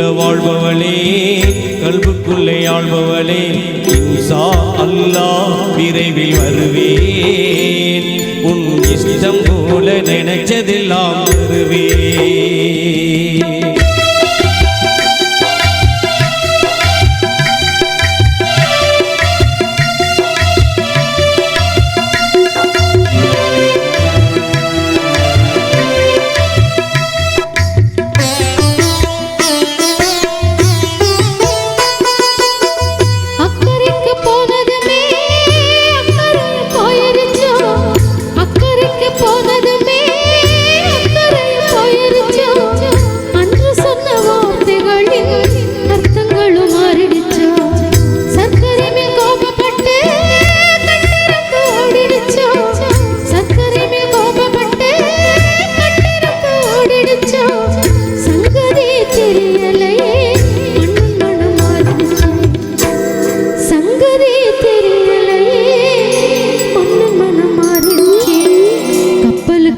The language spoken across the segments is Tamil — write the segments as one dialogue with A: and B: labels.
A: கண்ணுக்குள்ள வாழ்பவளே கல்புக்குள்ளே ஆழ்பவளே இன்சா அல்லா விரைவில் வருவேன். உன் இஷ்டம் போல நினைச்சதெல்லாம் வருவேன்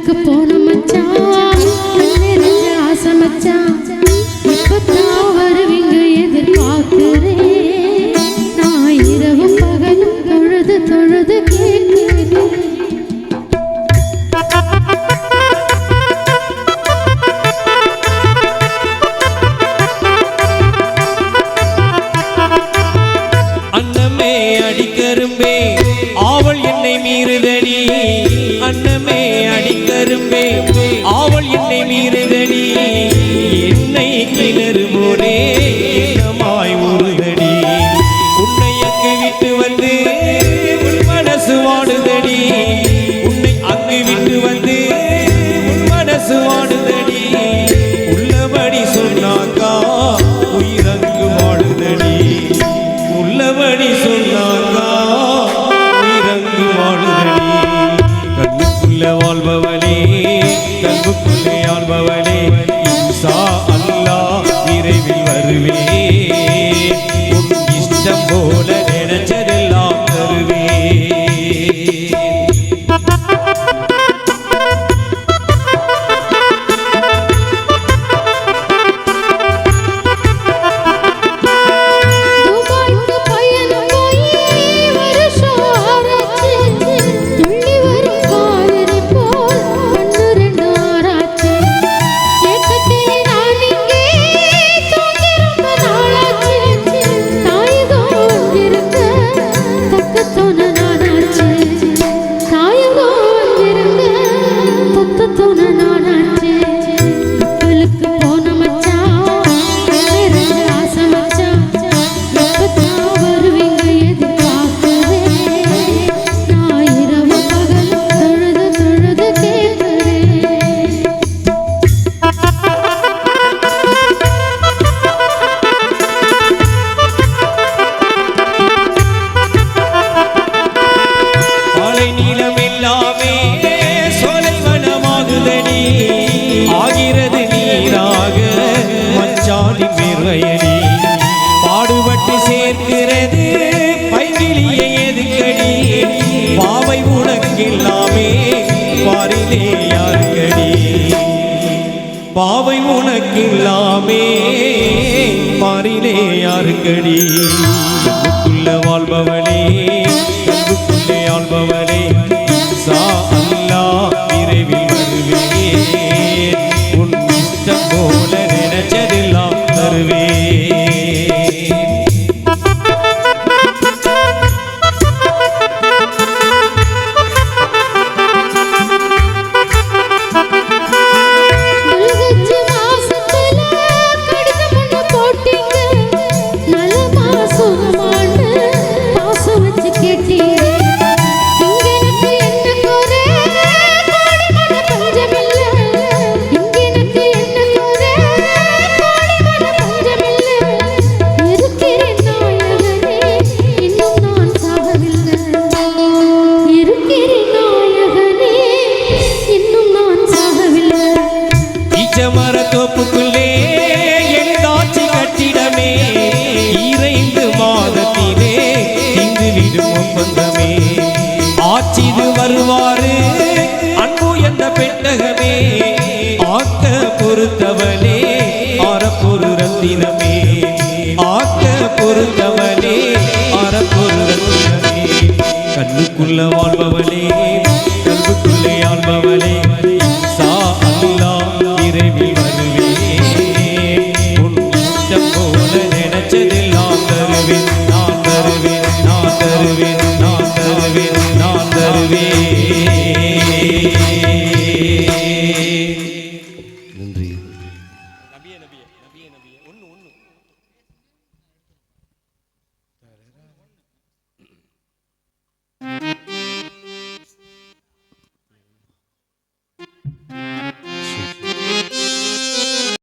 B: கப்பலுக்கு போனோம் மச்சான் கண்ணெறிஞ்ச ஆசை மச்சான் இப்பத்தான் வருவீங்க எதிர்பார்க்கிறேன் நான் இரவு பகலும் தொழுது தொழுது கேட்கிறேன்
A: அன்னமே அடிக்கரும்பே ஆவல் என்னை மீறுதடி. அன்னமே என்னை கிணறு போரே உன்னை அங்கு விட்டு வந்து உன் மனசு வாடுதடி. உன்னை அங்கு விட்டு வந்து உன் மனசு வாடுதடி. உள்ளபடி சொன்னாக்கா உயிரங்கு வாடுதடி உள்ளபடி சொன்னாக்கா இஷ்டம் பாவை உனக்கில்லாமே. பாரிலே யாருக்கடி? உள்ள வாழ்பவனே கண்ணுக்குள்ளே ஆள்பவளே சா அல்லா விரைவில் வருவேன் உன் இஷ்டம் போல
B: ரத்தினமே ஆக்க பொருத்தவளே அறப்பொருத்தமே கண்ணுக்குள்ள வாழ்பவளே கல்வுக்குள்ளே ஆள்பவளே
A: சா அல்லா இறைவில் வருவே உன் போல நினைச்சது